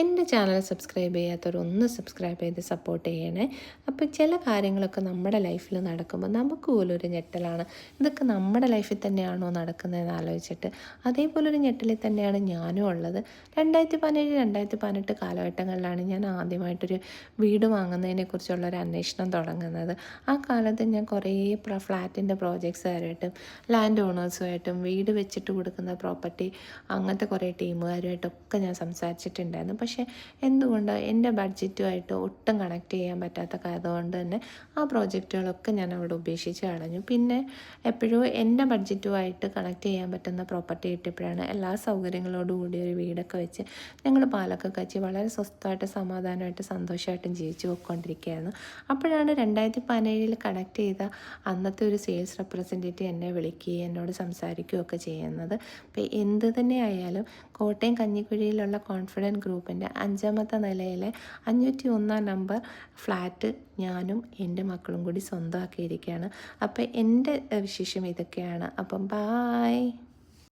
എന്റെ channel subscribe ചെയ്യാത്തവർ ഒന്ന് സബ്സ്ക്രൈബ് ചെയ്ത് സപ്പോർട്ട് ചെയ്യണേ. അപ്പോൾ ചില കാര്യങ്ങളൊക്കെ നമ്മുടെ ലൈഫിൽ നടക്കുമ്പോൾ നമുക്ക് പോലും ഒരു ഞെട്ടലാണ്. ഇതൊക്കെ നമ്മുടെ ലൈഫിൽ തന്നെയാണോ നടക്കുന്നതെന്ന് ആലോചിച്ചിട്ട് അതേപോലെ ഒരു ഞെട്ടലിൽ തന്നെയാണ് ഞാനും ഉള്ളത്. രണ്ടായിരത്തി പതിനേഴ് രണ്ടായിരത്തി പതിനെട്ട് കാലഘട്ടങ്ങളിലാണ് ഞാൻ ആദ്യമായിട്ടൊരു വീട് വാങ്ങുന്നതിനെക്കുറിച്ചുള്ള ഒരു അന്വേഷണം തുടങ്ങുന്നത്. ആ കാലത്ത് ഞാൻ കുറേ ഫ്ലാറ്റിന്റെ പ്രോജക്ട്സുകാരായിട്ടും ലാൻഡ് ഓണേഴ്സുമായിട്ടും വീട് വെച്ചിട്ട് കൊടുക്കുന്ന പ്രോപ്പർട്ടി അങ്ങനത്തെ കുറേ ടീമുകാരുമായിട്ടൊക്കെ ഞാൻ സംസാരിച്ചിട്ടുണ്ടായിരുന്നു. പക്ഷേ എന്തുകൊണ്ട് എന്റെ ബഡ്ജറ്റുമായിട്ട് ഒട്ടും കണക്ട് ചെയ്യാൻ പറ്റാത്ത അതുകൊണ്ട് തന്നെ ആ പ്രോജക്റ്റുകളൊക്കെ ഞാൻ അവിടെ ഉപേക്ഷിച്ച് കളഞ്ഞു. പിന്നെ എപ്പോഴും എന്റെ ബഡ്ജറ്റുമായിട്ട് കണക്ട് ചെയ്യാൻ പറ്റുന്ന പ്രോപ്പർട്ടി കിട്ടിയപ്പോഴാണ് എല്ലാ സൗകര്യങ്ങളോടും കൂടി ഒരു വീടൊക്കെ വെച്ച് ഞങ്ങൾ പാലൊക്കെ കച്ചി വളരെ സ്വസ്ഥമായിട്ട് സമാധാനമായിട്ട് സന്തോഷമായിട്ടും ജീവിച്ചു പോയിക്കൊണ്ടിരിക്കുകയായിരുന്നു. അപ്പോഴാണ് രണ്ടായിരത്തി പതിനേഴിൽ കണക്ട് ചെയ്ത അന്നത്തെ ഒരു സെയിൽസ് റെപ്രസെന്റേറ്റീവ് എന്നെ വിളിക്കുകയും എന്നോട് സംസാരിക്കുകയൊക്കെ ചെയ്യുന്നത്. അപ്പോൾ എന്ത് തന്നെ ആയാലും കോട്ടയം കഞ്ഞിക്കുഴിയിലുള്ള കോൺഫിഡന്റ് ഗ്രൂപ്പിന്റെ അഞ്ചാമത്തെ നിലയിലെ അഞ്ഞൂറ്റി ഒന്നാം നമ്പർ ഫ്ലാറ്റ് ഞാനും എന്റെ മക്കളും കൂടി സ്വന്തമാക്കിയിരിക്കുകയാണ്. അപ്പോൾ എന്റെ വിശേഷം ഇതൊക്കെയാണ്. അപ്പം ബായ്